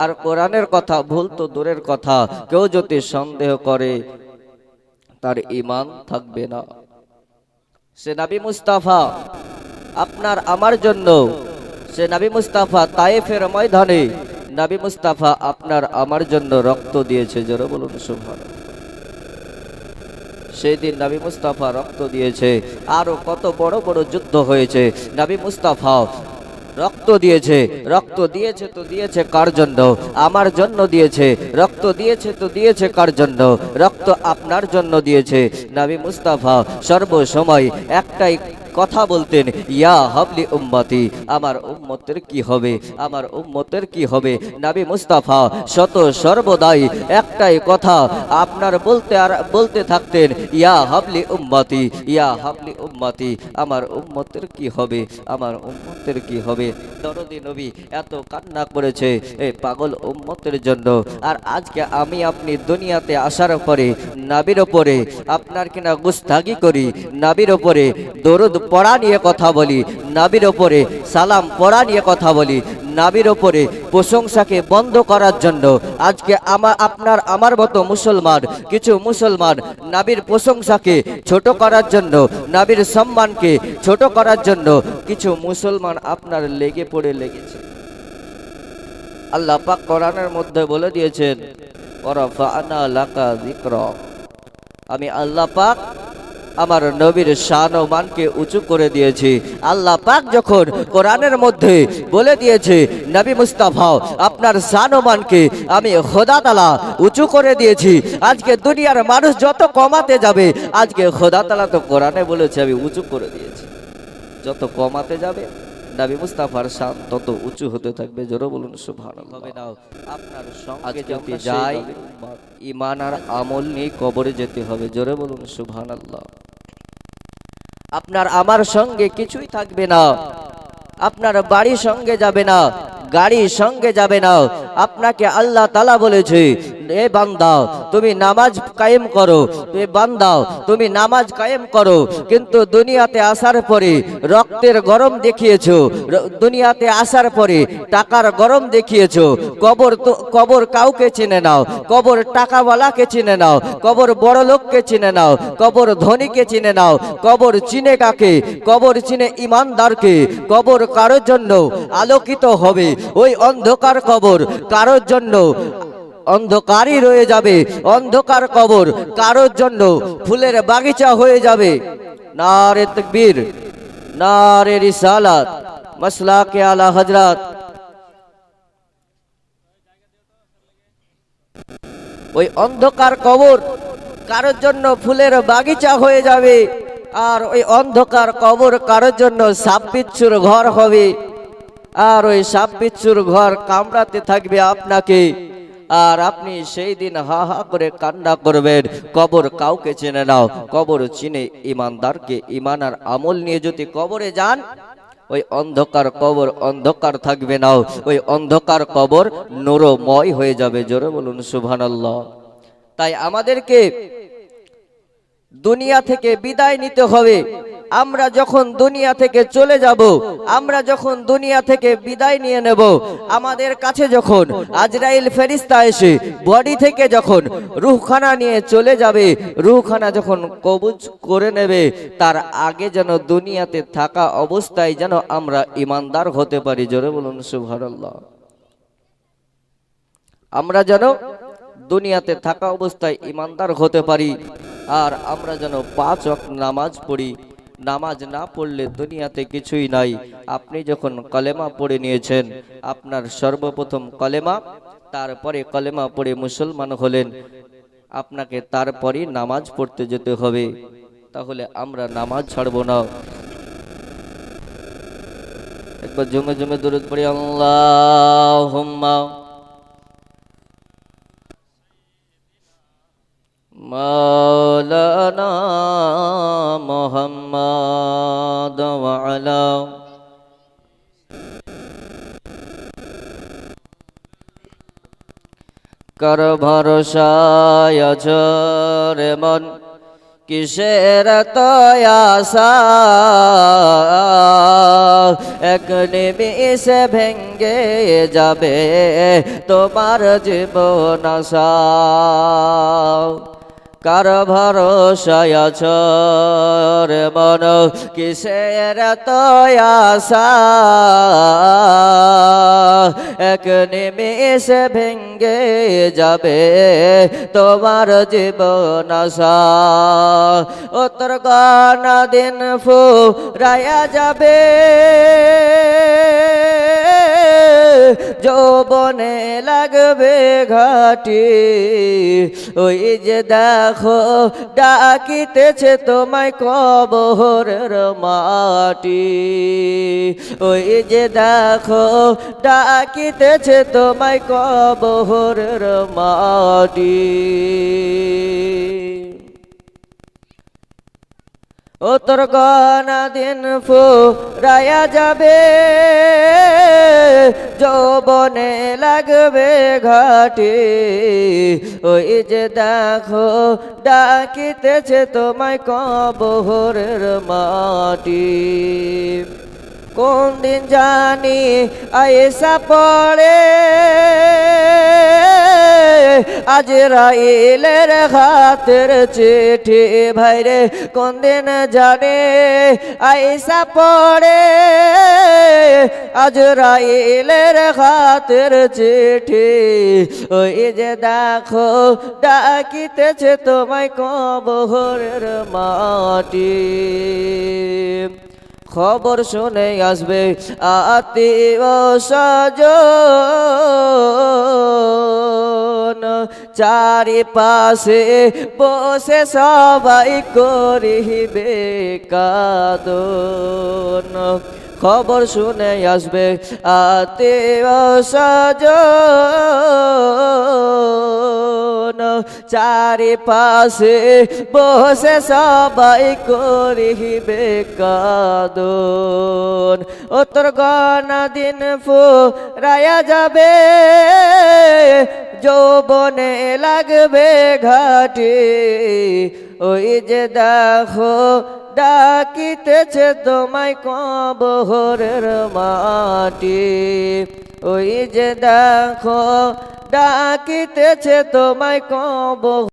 আর কোরআনের কথা, ভুল তো দূরের কথা, কেউ যদি সন্দেহ করে, তার ইমান থাকবে না। সে নাবি মুস্তাফা, আপনার, আমার জন্য। সে নাবি মুস্তাফা তায়েফের ময়দানে, নাবি মুস্তাফা আপনার, আমার জন্য রক্ত দিয়েছে। জোরে বলুন সুভান সেই দিন নাবি মুস্তাফা রক্ত দিয়েছে। আরও কত বড় বড় যুদ্ধ হয়েছে। নাবি মুস্তাফা রক্ত দিয়েছে রক্ত দিয়েছে তো দিয়েছে কার জন্য? আমার জন্য দিয়েছে, রক্ত দিয়েছে তো দিয়েছে কার জন্য? রক্ত আপনার জন্য দিয়েছে। নাবি মুস্তাফা, সর্বসময় একটাই কথা বলতেন, ইয়া হাবলি উম্মতি, আমার উম্মতের কি হবে? আমার উম্মতের কি হবে? নাবি মুস্তাফা, শত সর্বদাই একটাই কথা, আপনার বলতে আর বলতে থাকতেন, ইয়া হাবলি উম্মতি, ইয়া হাবলি উম্মতি, আমার উম্মতের কি হবে? আমার উম্মতের কি হবে? দরদি নবী এত কান্না করেছে এই পাগল উম্মতের জন্য। আর আজকে আমি আপনি দুনিয়াতে আসার পরে, নাবির ওপরে আপনার কিনা গুস্তাগি করি, নাবির ওপরে দরদ পড়া নিয়ে কথা বলি, নাবির ওপরে সালাম পড়া নিয়ে কথা বলি নাবির ওপরে প্রশংসাকে বন্ধ করার জন্য আজকে আমার আপনার, আমার মতো মুসলমান, কিছু মুসলমান নাবির প্রশংসাকে ছোট করার জন্য, নাবির সম্মানকে ছোট করার জন্য কিছু মুসলমান আপনার লেগে পড়ে লেগেছে। আল্লাহ পাক কোরআনের মধ্যে বলে দিয়েছেন আমি আল্লাহ পাক আমার নবীর শান ও মানকে উঁচু করে দিয়েছি। আল্লাহ পাক যখন কোরআনের মধ্যে বলে দিয়েছে, নবী মুস্তাফা, আপনার শান ও মানকে আমি খোদা তালা উঁচু করে দিয়েছি। আজকে দুনিয়ার মানুষ যত কমাতে যাবে, আজকে খোদা তালা তো কোরআনে বলেছে, আমি উঁচু করে দিয়েছি। যত কমাতে যাবে নবী মুস্তাফার শান তত উঁচু হতে থাকবে জোরে বলুন সুবহান হবে না আপনার সঙ্গে যদি যাই ইমান আর আমল নিয়ে কবরে যেতে হবে জোরে বলুন সুবহান আল্লাহ আপনার আমার সঙ্গে কিছুই থাকবে না আপনার বাড়ি সঙ্গে যাবে না গাড়ি সঙ্গে যাবে না আপনাকে আল্লাহ তালা বলেছে এ বান্দা তুমি নামাজ কায়েম করো। এ বান্দা তুমি নামাজ কায়েম করো। কিন্তু দুনিয়াতে আসার পরে রক্তের গরম দেখিয়েছো। দুনিয়াতে আসার পরে টাকার গরম দেখিয়েছো। কবর তো, কবর কাউকে চিনে নাও। কবর টাকাওয়ালাকে চিনে নাও। কবর বড় লোককে চিনে নাও। কবর ধনীকে চিনে নাও। কবর চিনে কাকে? কবর চিনে ইমানদারকে। কবর কারোর জন্য আলোকিত হবে। ওই অন্ধকার কবর কারোর জন্য অন্ধকারই রয়ে যাবে। অন্ধকার কবর কারোর জন্য ফুলের বাগিচা হয়ে যাবে। নারে তকবীর, নারে রিসালাত, মাসলাকে আলা হজরত ওই অন্ধকার কবর কারোর জন্য ফুলের বাগিচা হয়ে যাবে আর ওই অন্ধকার কবর কারোর জন্য সাপ বিচ্ছুর ঘর হবে। আর ওই সাপ বিচ্ছুর ঘর কামড়াতে থাকবে আপনাকে। আর আপনি সেই দিন হা হা করে কান্না করবেন। কবর কাউকে চেনে নাও। কবর চিনে ইমানদারকে ইমান আর আমল নিয়ে যদি কবরে যান, ওই অন্ধকার কবর অন্ধকার থাকবে না। ওই অন্ধকার কবর নূরময় হয়ে যাবে। জোরে বলুন, সুবহানাল্লাহ। তাই আমাদেরকে দুনিয়া থেকে বিদায় নিতে হবে। আমরা যখন দুনিয়া থেকে চলে যাব, আমরা যখন দুনিয়া থেকে বিদায় নিয়ে নেব, আমাদের কাছে যখন আজরাইল ফেরিস্তা এসে বডি থেকে যখন রুহখানা নিয়ে চলে যাবে, রুহখানা যখন কবুজ করে নেবে, তার আগে যেন দুনিয়াতে থাকা অবস্থায় যেন আমরা ইমানদার হতে পারি। জোরে বলুন, সুবহানাল্লাহ। আমরা যেন দুনিয়াতে থাকা অবস্থায় ইমানদার হতে পারি, আর আমরা যেন পাঁচ নামাজ পড়ি। নামাজ না পড়লে দুনিয়াতে কিছুই নাই। আপনি যখন কলেমা পড়ে নিয়েছেন, আপনার সর্বপ্রথম কলেমা, তারপরে কলেমা পড়ে মুসলমান হলেন। আপনাকে তারপরই নামাজ পড়তে যেতে হবে। তাহলে আমরা নামাজ ছাড়বো না। একবার জমে জমে দূরত পড়ি আল্লাহ مولانا محمد وعلى কার ভরসায় আছ রে মন কিসের তো আশা এক নিমিষে ভেঙ্গে যাবে তোমার জীবন আশা কার ভরসায় আছ রে মন? কিসের এক নিমিষে ভেঙ্গে যাবে তোমার জীবন আশা। ও তোর দিন ফু রায়া যাবে। যৌবনে লাগবে ঘাটি। ওই যে দেখো, ডাকিতেছে তোমায় কবরের মাটি। ওই যে দেখো, ডাকিতেছে তোমায় কবরের মাটি। ও তোর গানা দিন ফু রায়া যাবে, যৌবনে লাগবে ঘাটি। ওই যে দেখো, ডাকিতেছে তোমায় কবরের মাটি। কোন দিন জানি আয়েসা পড়ে আজ রাইলের হাতের চিঠি, ভাইরে, কোন দিন জানে? আইসা পড়ে। আজ রাইলের হাতের চিঠি, ওই যে দেখো, ডাকিতেছে তোমায় কবরের মাটি। খবর শুনে আসবে আতি ও সাজ চারি চারিপাশে বসে সবাই করিবে কাদন। খবর শুনে আসবে আত্মীয় স্বজন চারিপাশে বসে সবাই করিবে কাদন। ও তোর গনা দিন ফু রায়া যাবে, যৌবনে লাগবে ঘাটি। ওই যে দেখো ডাকিতেছে তোমায় কবহরের মাটি। ওই যে দেখো ডাকিতেছে তোমায় কব